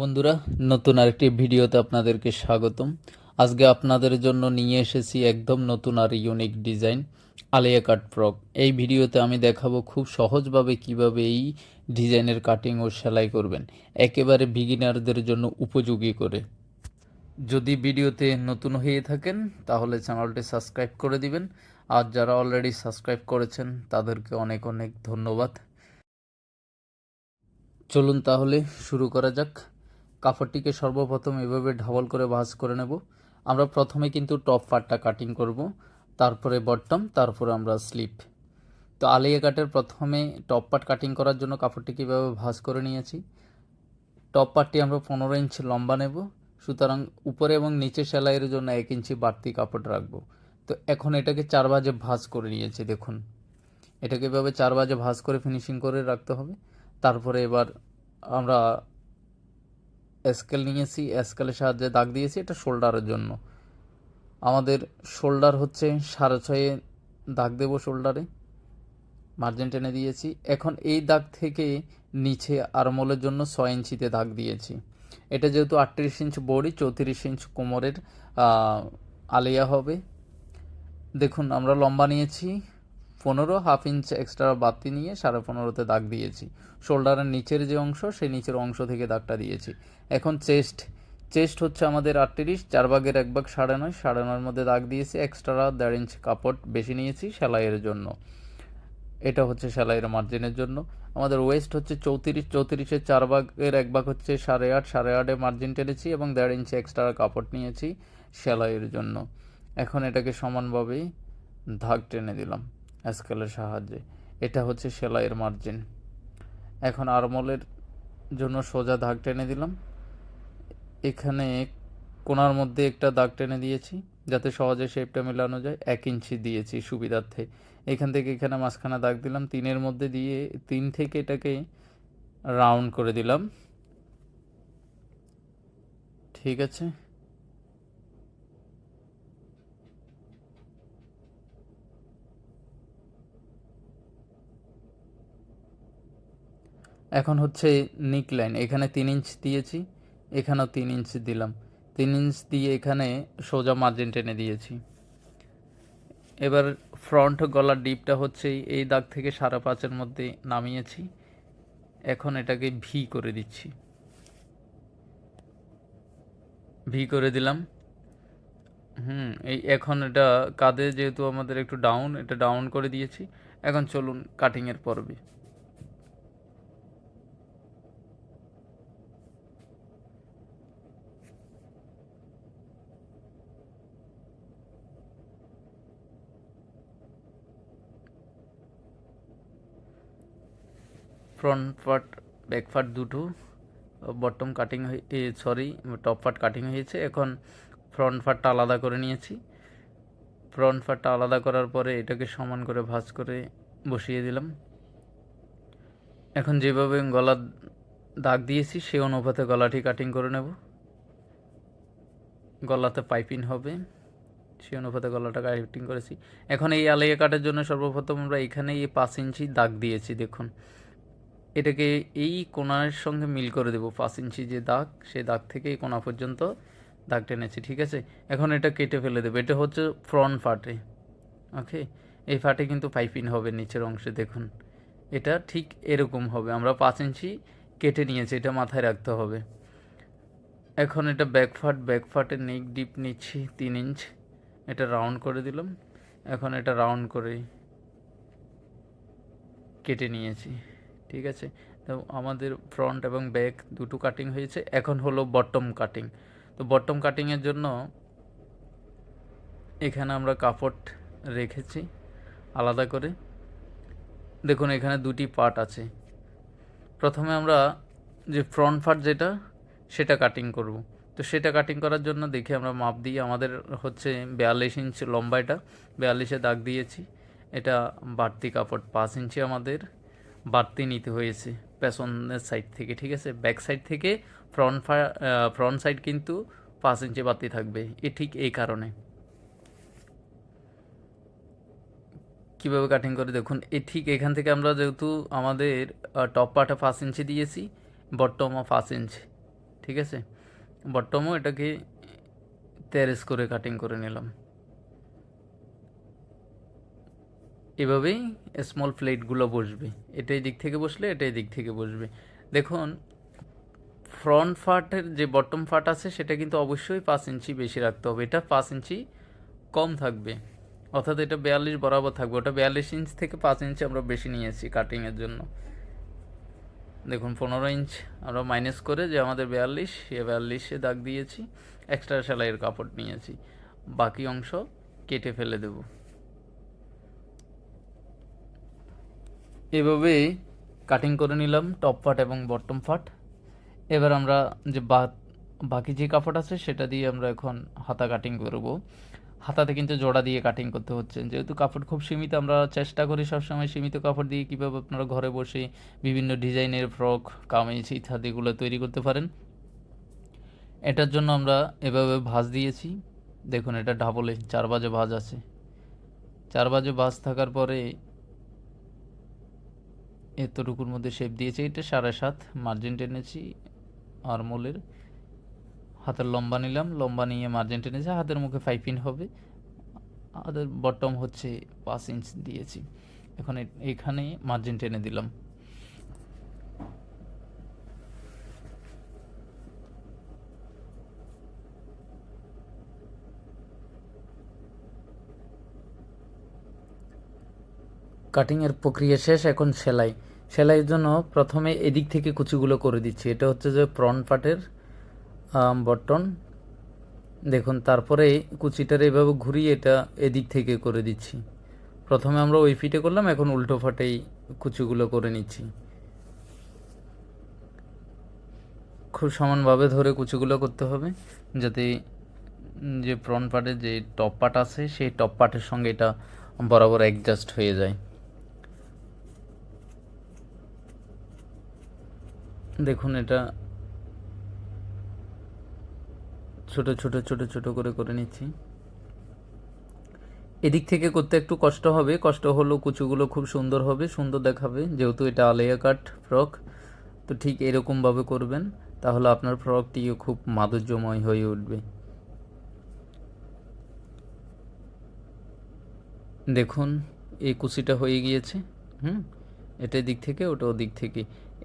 বন্ধুরা, নতুন আরেকটি ভিডিওতে আপনাদেরকে স্বাগতম। আজকে আপনাদের জন্য নিয়ে এসেছি একদম নতুন আর unique design Alia cut frock. এই ভিডিওতে আমি দেখাবো খুব সহজভাবে কীভাবে এই ডিজাইনের কাটিং ও সেলাই করবেন। একেবারে বিগিনারদের জন্য উপযোগী করে। যদি ভিডিওতে নতুন হয়ে থাকেন, তাহলে চ্যানেলটি সাবস্ক্রাইব করে দিবেন। আর যারা অলরেডি সাবস্ক্রাইব করেছেন, তাদেরকে অনেক অনেক ধন্যবাদ। চলুন তাহলে শুরু করা যাক। কাপড়টিকে সর্বপ্রথম এভাবে ঢাবল করে ভাঁজ করে নেব। আমরা প্রথমে কিন্তু টপ পার্টটা কাটিং করব, তারপরে বটম তারপরে আমরা স্লিপ তো আলিয়া কাটের প্রথমে টপ পার্ট কাটিং করার জন্য কাপড়টিকে এভাবে ভাঁজ করে নিয়েছি। টপ পার্টটি আমরা পনেরো ইঞ্চ লম্বা নেব, সুতরাং উপরে এবং নিচে সেলাইয়ের জন্য এক ইঞ্চি বাড়তি কাপড় রাখব। তো এখন এটাকে চার বাজে ভাঁজ করে নিয়েছি, দেখুন। এটাকে এভাবে চার বাজে ভাঁজ করে ফিনিশিং করে রাখতে হবে। তারপরে এবার আমরা স্কেল নিয়েছি, স্কেলের সাহায্যে দাগ দিয়েছি, এটা শোল্ডারের জন্য। আমাদের শোল্ডার হচ্ছে সাড়ে ছয়ে দাগ দেব শোল্ডারে। মার্জিন টেনে দিয়েছি। এখন এই দাগ থেকে নিচে আরমোলের জন্য ছয় ইঞ্চিতে দাগ দিয়েছি। এটা যেহেতু আটত্রিশ ইঞ্চ বডি, চৌত্রিশ ইঞ্চ কোমরের আলিয়া হবে। দেখুন, আমরা লম্বা নিয়েছি। পনেরো হাফ ইঞ্চ এক্সট্রা বাতি নিয়ে সাড়ে পনেরোতে দাগ দিয়েছি। শোল্ডারের নিচের যে অংশ, সেই নিচের অংশ থেকে দাগটা দিয়েছি। এখন চেস্ট। চেস্ট হচ্ছে আমাদের আটত্রিশ, চার ভাগের এক ভাগ সাড়ে নয়। সাড়ে নয়ের মধ্যে দাগ দিয়েছি এক্সট্রা দেড় ইঞ্চ কাপড় বেশি নিয়েছি সেলাইয়ের জন্য। এটা হচ্ছে সেলাইয়ের মার্জিনের জন্য। আমাদের ওয়েস্ট হচ্ছে চৌত্রিশ চৌত্রিশের চার ভাগের এক ভাগ হচ্ছে সাড়ে আট, সাড়ে আটে মার্জিন টেনেছি এবং দেড় ইঞ্চি এক্সট্রা কাপড় নিয়েছি সেলাইয়ের জন্য। এখন এটাকে সমানভাবেই দাগ টেনে দিলাম। স্কেলের সাহায্যে। এটা হচ্ছে সেলাইয়ের মার্জিন এখন আরমোলের জন্য সোজা দাগ টেনে দিলাম। এখানে কোনার মধ্যে একটা দাগ টেনে দিয়েছি, যাতে সহজে শেপটা মেলানো যায়। এক ইঞ্চি দিয়েছি সুবিধার্থে। এখান থেকে এখানে মাঝখানে দাগ দিলাম। তিনের মধ্যে দিয়ে তিন থেকে এটাকে রাউন্ড করে দিলাম। ঠিক আছে? এখন হচ্ছে নিক লাইন। এখানে তিন ইঞ্চ দিয়েছি, এখানেও তিন ইঞ্চ দিলাম। তিন ইঞ্চ দিয়ে এখানে সোজা মার্জিন টেনে দিয়েছি। এবার ফ্রন্ট গলার ডিপটা হচ্ছে এই দাগ থেকে সাড়ে পাঁচের মধ্যে নামিয়েছি। এখন এটাকে ভি করে দিচ্ছি। ভি করে দিলাম। হুম, এই এখন এটা কাঁধে যেহেতু আমাদের একটু ডাউন এটা ডাউন করে দিয়েছি। এখন চলুন কাটিংয়ের পর্বে। ফ্রন্ট পার্ট ব্যাক পার্ট দুটো bottom cutting sorry top part cutting হয়েছে। এখন ফ্রন্ট পার্টটা আলাদা করে নিয়েছি। ফ্রন্ট পার্টটা আলাদা করার পরে এটাকে সমান করে ভাঁজ করে বসিয়ে দিলাম। এখন যেভাবে গলার দাগ দিয়েছি সেই অনুপাতে গলাটি কাটিং করে নেব। গলাতে পাইপিং হবে সেই অনুপাতে গলাটা কাটিং করেছি। এখন এই আলাইয়া কাটার জন্য সর্বপ্রথম আমরা এখানে এই পাঁচ ইঞ্চি দাগ দিয়েছি, দেখুন। এটাকে এই কোনার সঙ্গে মিল করে দেবো। পাঁচ ইঞ্চি যে দাগ, সেই দাগ থেকে এই কোণা পর্যন্ত দাগ টেনেছি ঠিক আছে? এখন এটা কেটে ফেলে দেবো। এটা হচ্ছে ফ্রন্ট পার্টে ওকে এই পার্টে কিন্তু পাইপিং হবে নিচের অংশে, দেখুন। এটা ঠিক এরকম হবে। আমরা পাঁচ ইঞ্চি কেটে নিয়েছি, এটা মাথায় রাখতে হবে। এখন এটা ব্যাক ফাট ব্যাক ফাটের নেক ডিপ নিচ্ছি, তিন ইঞ্চ এটা রাউন্ড করে দিলাম। এখন এটা রাউন্ড করে কেটে নিয়েছি। ঠিক আছে? তো আমাদের ফ্রন্ট এবং ব্যাক দুটো কাটিং হয়েছে। এখন হলো বটম কাটিং তো বটম কাটিংয়ের জন্য এখানে আমরা কাপড় রেখেছি আলাদা করে। দেখুন, এখানে দুটি পার্ট আছে। প্রথমে আমরা যে ফ্রন্ট পার্ট যেটা, সেটা কাটিং করব। তো সেটা কাটিং করার জন্য দেখি আমরা মাপ দিয়ে আমাদের হচ্ছে বিয়াল্লিশ ইঞ্চ লম্বা এটা বিয়াল্লিশে দাগ দিয়েছি। এটা বাড়তি কাপড়, পাঁচ ইঞ্চি আমাদের। বাড়তি নিতে হয়েছে পেছনের সাইড থেকে, ঠিক আছে? ব্যাক সাইড থেকে ফ্রন্ট ফ্রন্ট সাইড কিন্তু পাঁচ ইঞ্চি বাড়তি থাকবে। এ ঠিক এই কারণে। কীভাবে কাটিং করে? দেখুন, এ ঠিক এখান থেকে আমরা যেহেতু আমাদের টপ পার্টে পাঁচ ইঞ্চি দিয়েছি বটমও পাঁচ ইঞ্চি, ঠিক আছে? বটমও এটাকে তেরেস করে কাটিং করে নিলাম। এভাবেই স্মল প্লেটগুলো বসবে। এটাই দিক থেকে বসলে এটাই দিক থেকে বসবে। দেখুন ফ্রন্ট ফাটের যে বটম ফাট আছে, সেটা কিন্তু অবশ্যই পাঁচ ইঞ্চি বেশি রাখতে হবে। এটা পাঁচ ইঞ্চি কম থাকবে। অর্থাৎ এটা বিয়াল্লিশ বরাবর থাকবে। ওটা বিয়াল্লিশ ইঞ্চ থেকে পাঁচ ইঞ্চি আমরা বেশি নিয়েছি কাটিংয়ের জন্য। দেখুন, পনেরো ইঞ্চ আমরা মাইনাস করে যে আমাদের বিয়াল্লিশ সে বিয়াল্লিশে দাগ দিয়েছি। এক্সট্রা সেলাইয়ের কাপড় নিয়েছি। বাকি অংশ কেটে ফেলে দেব। এভাবে কাটিং করে নিলাম টপ ফাট এবং বটম ফাট এবার আমরা যে বাকি যে কাপড় আছে সেটা দিয়ে আমরা এখন হাতা কাটিং করব। হাতাতে কিন্তু জোড়া দিয়ে কাটিং করতে হচ্ছে। যেহেতু কাপড় খুব সীমিত, আমরা চেষ্টা করি সবসময় সীমিত কাপড় দিয়ে কীভাবে আপনারা ঘরে বসে বিভিন্ন ডিজাইনের ফ্রক কামিজ ইত্যাদিগুলো তৈরি করতে পারেন। এটার জন্য আমরা এভাবে ভাঁজ দিয়েছি। দেখুন, এটা ডাবলে চার বাজে ভাঁজ আছে। চার বাজে ভাঁজ থাকার পরে এতটুকুর মধ্যে শেপ দিয়েছি। এটা সাড়ে সাত মার্জিন টেনেছি আরমোলের হাতের লম্বা নিলাম, লম্বা নিয়ে মার্জিন টেনেছি, হাতের মুখে ফাইভ ইন হবে। হাতের বটম হচ্ছে পাঁচ ইঞ্চ দিয়েছি। এখন এখানে মার্জিন টেনে দিলাম। কাটিংয়ের প্রক্রিয়া শেষ, এখন সেলাই। সেলাইয়ের জন্য প্রথমে এদিক থেকে কুচিগুলো করে দিচ্ছি। এটা হচ্ছে যে ফ্রন্ট পার্টের বটন দেখুন, তারপরে কুচিটার এভাবে ঘুরিয়ে এটা এদিক থেকে করে দিচ্ছি। প্রথমে আমরা ওই ফিটে করলাম, এখন উল্টো ফাটেই কুচিগুলো করে নিচ্ছি। খুব সমানভাবে ধরে কুচিগুলো করতে হবে, যাতে যে ফ্রন্ট পার্টের যে টপ পার্ট আছে, সেই টপ পার্টের সঙ্গে এটা বরাবর অ্যাডজাস্ট হয়ে যায়। দেখুন, এটা ছোট ছোট ছোট ছোট করে করে নিচ্ছি। এদিক থেকে করতে একটু কষ্ট হবে। কষ্ট হলেও কুচুগুলো খুব সুন্দর হবে, সুন্দর দেখাবে। যেহেতু এটা আলেয়া কাট ফ্রক, তো ঠিক এরকমভাবে করবেন, তাহলে আপনার ফ্রকটিও খুব মাধুর্যময় হয়ে উঠবে। দেখুন, এই কুচিটা হয়ে গিয়েছে, হুম? এটা দিক থেকে, ওটা ওদিক থেকে।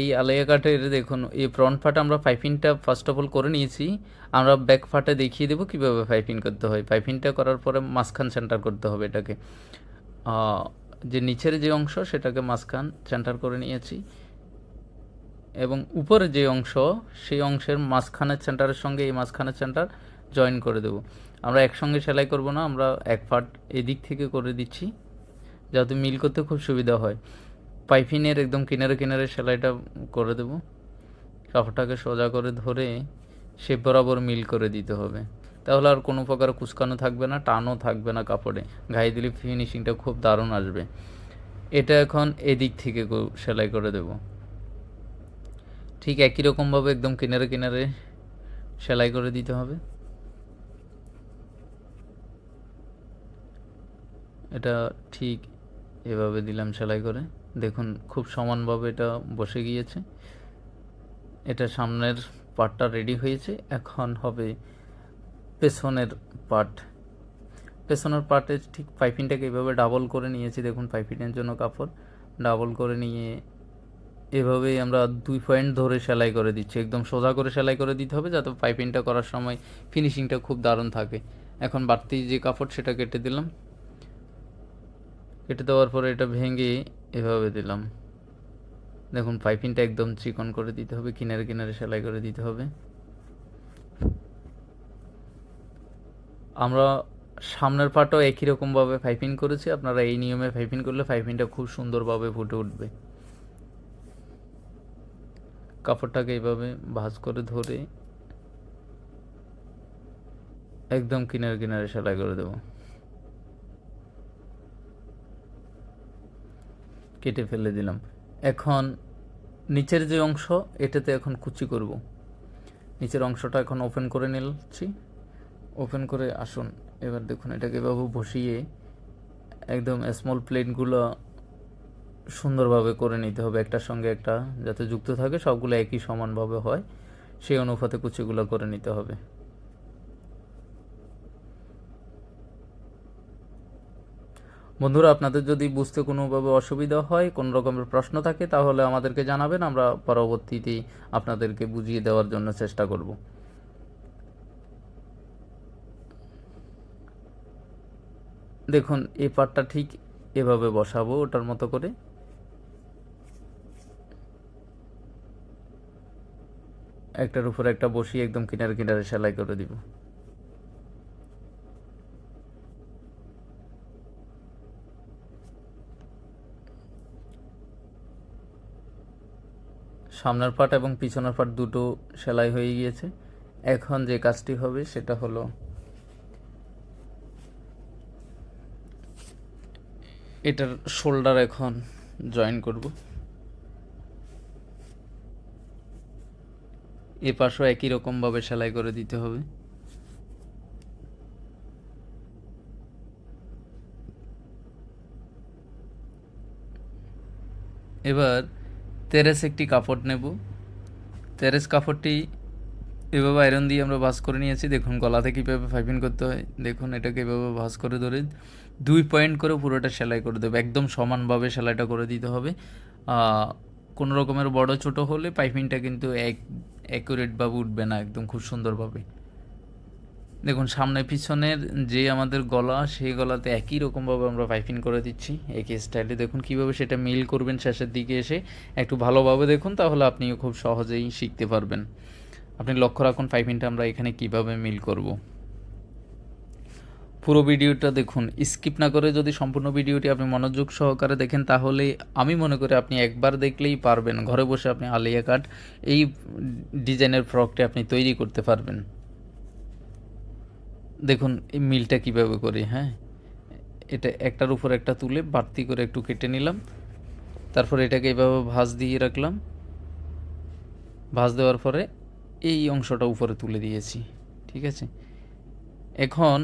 এই আলাইয়া কাঠের, দেখুন, এই ফ্রন্ট ফাটা আমরা পাইপিংটা ফার্স্ট অফ অল করে নিয়েছি। আমরা ব্যাক ফাটা দেখিয়ে দেবো কীভাবে পাইপিং করতে হয়। পাইপিংটা করার পরে মাঝখান সেন্টার করতে হবে এটাকে। যে নিচের যে অংশ, সেটাকে মাঝখান সেন্টার করে নিয়েছি। এবং উপরে যে অংশ, সেই অংশের মাঝখানের সেন্টারের সঙ্গে এই মাঝখানের সেন্টার জয়েন করে দেব। আমরা একসঙ্গে সেলাই করব না, আমরা এক পার্ট এদিক থেকে করে দিচ্ছি, যাতে মিল করতে খুব সুবিধা হয়। পাইপিনের একদম কিনারে কিনারে সেলাইটা করে দেব। কাপড়টাকে সোজা করে ধরে সে বরাবর মিল করে দিতে হবে। তাহলে আর কোনো প্রকার কুচকানো থাকবে না, টানও থাকবে না কাপড়ে। গায়ে দিলে ফিনিশিংটা খুব দারুণ আসবে। এটা এখন এদিক থেকে সেলাই করে দেব। ঠিক একই রকমভাবে একদম কিনারে কিনারে সেলাই করে দিতে হবে। এটা ঠিক এভাবে দিলাম সেলাই করে। দেখুন, খুব সমানভাবে এটা বসে গিয়েছে। এটা সামনের পার্টটা রেডি হয়েছে। এখন হবে পেছনের পার্ট পেছনের পার্টে ঠিক পাইপিংটাকে এভাবে ডাবল করে নিয়েছি। দেখুন পাইপিংয়ের জন্য কাপড় ডাবল করে নিয়ে এভাবেই আমরা দুই পয়েন্ট ধরে সেলাই করে দিচ্ছি। একদম সোজা করে সেলাই করে দিতে হবে যাতে পাইপিংটা করার সময় ফিনিশিংটা খুব দারুণ থাকে। এখন বাড়তি যে কাপড় সেটা কেটে দিলাম। কেটে দেওয়ার পরে এটা ভেঙে এভাবে দিলাম। দেখুন, পাইপিংটা একদম চিকন করে দিতে হবে, কিনারে কিনারে সেলাই করে দিতে হবে। আমরা সামনের পাটও একই রকমভাবে পাইপিং করেছি। আপনারা এই নিয়মে পাইপিং করলে পাইপিংটা খুব সুন্দরভাবে ফুটে উঠবে। কাপড়টাকে এইভাবে ভাঁজ করে ধরে একদম কিনারে কিনারে সেলাই করে দেবো। কেটে ফেলে দিলাম। এখন নিচের যে অংশ, এটাতে এখন কুচি করব। নিচের অংশটা এখন ওপেন করে নিচ্ছি। ওপেন করে আসুন। এবার দেখুন, এটাকে এভাবে বসিয়ে একদম স্মল প্লেটগুলো সুন্দরভাবে করে নিতে হবে একটার সঙ্গে একটা। যাতে যুক্ত থাকে, সবগুলো একই সমানভাবে হয়। সেই অনুপাতে কুচিগুলো করে নিতে হবে। বন্ধুরা, আপনাদের যদি বুঝতে কোনোভাবে অসুবিধা হয় কোনো রকমের প্রশ্ন থাকে, তাহলে আমাদেরকে জানাবেন, আমরা পরবর্তীতেই আপনাদেরকে বুঝিয়ে দেওয়ার জন্য চেষ্টা করব। দেখুন, এই পাটটা ঠিক এভাবে বসাবো, ওটার মতো করে। একটার উপর একটা বসিয়ে একদম কিনারে কিনারে সেলাই করে দিব। সামনের পাট এবং পিছনের পাট দুটো সেলাই হয়ে গিয়েছে। এখন যে কাজটি হবে সেটা হলো এটার শোল্ডার এখন জয়েন করব। এ পাশও একই রকমভাবে সেলাই করে দিতে হবে। এবার তেরেস একটি কাপড় নেব। তেরেস কাপড়টি এভাবে আয়রন দিয়ে আমরা ভাস করে নিয়েছি। দেখুন গলাতে কীভাবে ফাইপিং করতে হয়। দেখুন এটাকে এভাবে ভাস করে ধরে দুই পয়েন্ট করে পুরোটা সেলাই করে দেবে। একদম সমানভাবে সেলাইটা করে দিতে হবে। কোনো রকমের বড় ছোট হলে পাইপিংটা কিন্তু এক অ্যাকুরেটভাবে উঠবে না একদম খুব সুন্দরভাবে। দেখুন, সামনে পিছনের যে আমাদের গলা, সেই গলাতে একই রকমভাবে আমরা পাইপিং করে দিচ্ছি, একই স্টাইলে। দেখুন, কীভাবে সেটা মিল করবেন শেষের দিকে এসে, একটু ভালোভাবে দেখুন, তাহলে আপনিও খুব সহজেই শিখতে পারবেন। আপনি লক্ষ্য রাখুন, পাইপিংটা আমরা এখানে কীভাবে মিল করব। পুরো ভিডিওটা দেখুন, স্কিপ না করে যদি সম্পূর্ণ ভিডিওটি আপনি মনোযোগ সহকারে দেখেন, তাহলে আমি মনে করি আপনি একবার দেখলেই পারবেন। ঘরে বসে আপনি আলিয়া কাট এই ডিজাইনের ফ্রকটি আপনি তৈরি করতে পারবেন। দেখুন, এই মিলটা কীভাবে করি হ্যাঁ? এটা একটার উপর একটা তুলে বাড়তি করে একটু কেটে নিলাম। তারপর এটাকে এইভাবে ভাঁজ দিয়ে রাখলাম। ভাঁজ দেওয়ার পরে এই অংশটা উপরে তুলে দিয়েছি, ঠিক আছে? এখন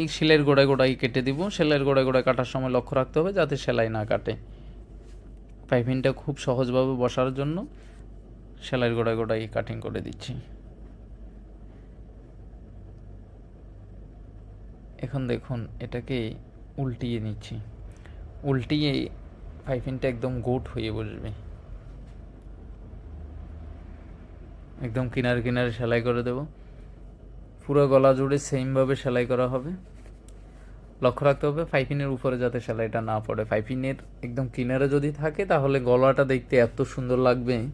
এই সেলাইয়ের গোড়ায় গোড়ায় কেটে দিব। সেলাইয়ের গোড়ায় গোড়ায় কাটার সময় লক্ষ্য রাখতে হবে যাতে সেলাই না কাটে। পাইপিংটা খুব সহজভাবে বসার জন্য সেলাইয়ের গোড়ায় গোড়ায় কাটিং করে দিচ্ছি। দেখুন, এটাকে উল্টিয়ে নিচ্ছি। উল্টিয়ে পাইপিংটা একদম গোট হয়ে বসবে। একদম কিনারে কিনারে সেলাই করে দেব। পুরো গলা জুড়ে সেমভাবে সেলাই করা হবে। লক্ষ্য রাখতে হবে পাইপিনের উপরে যাতে সেলাইটা না পড়ে। পাইপিনের একদম কিনারে যদি থাকে, তাহলে গলাটা দেখতে এত সুন্দর লাগবে।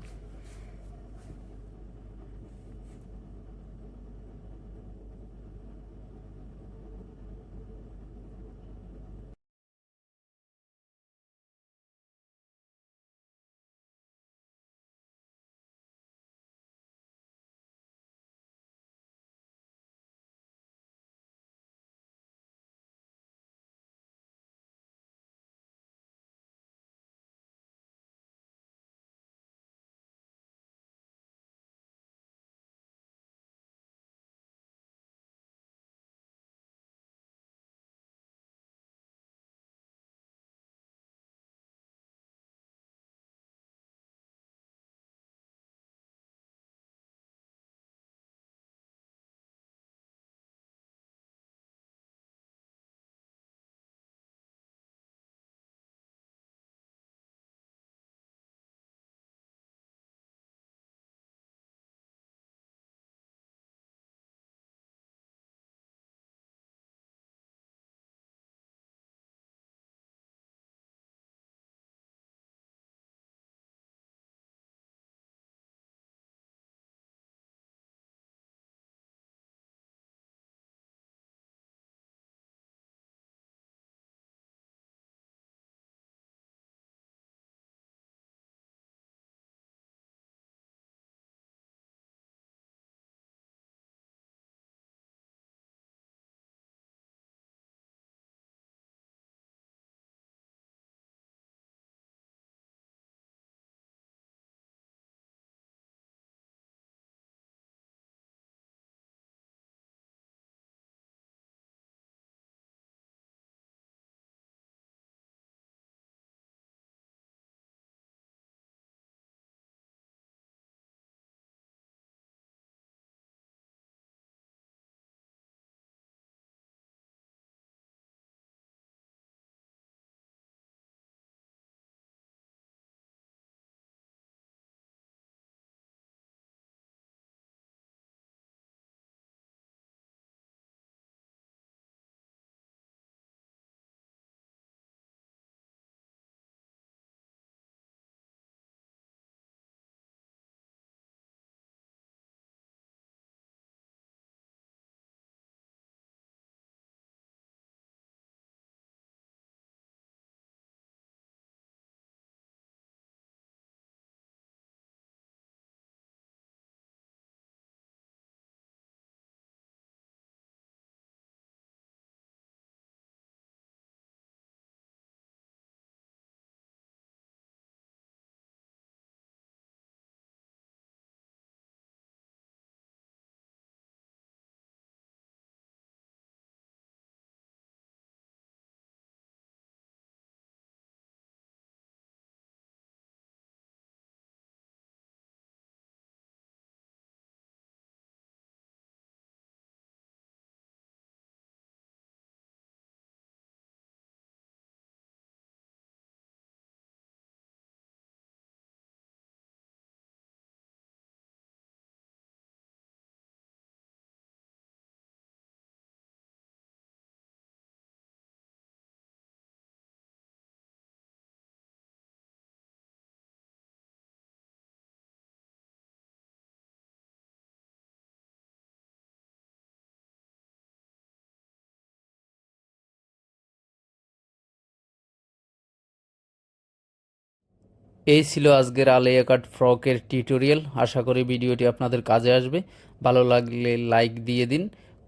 এই ছিল আজকের আলিয়া কাট ফ্রকের টিউটোরিয়াল। আশা করি ভিডিওটি আপনাদের কাজে আসবে। ভালো লাগলে লাইক দিয়ে দিন।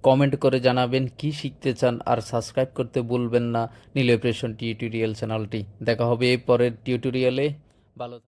কমেন্ট করে জানাবেন কি শিখতে চান আর সাবস্ক্রাইব করতে ভুলবেন না নীল টিউটোরিয়াল চ্যানেলটি। দেখা হবে এর পরের টিউটোরিয়ালে। ভালো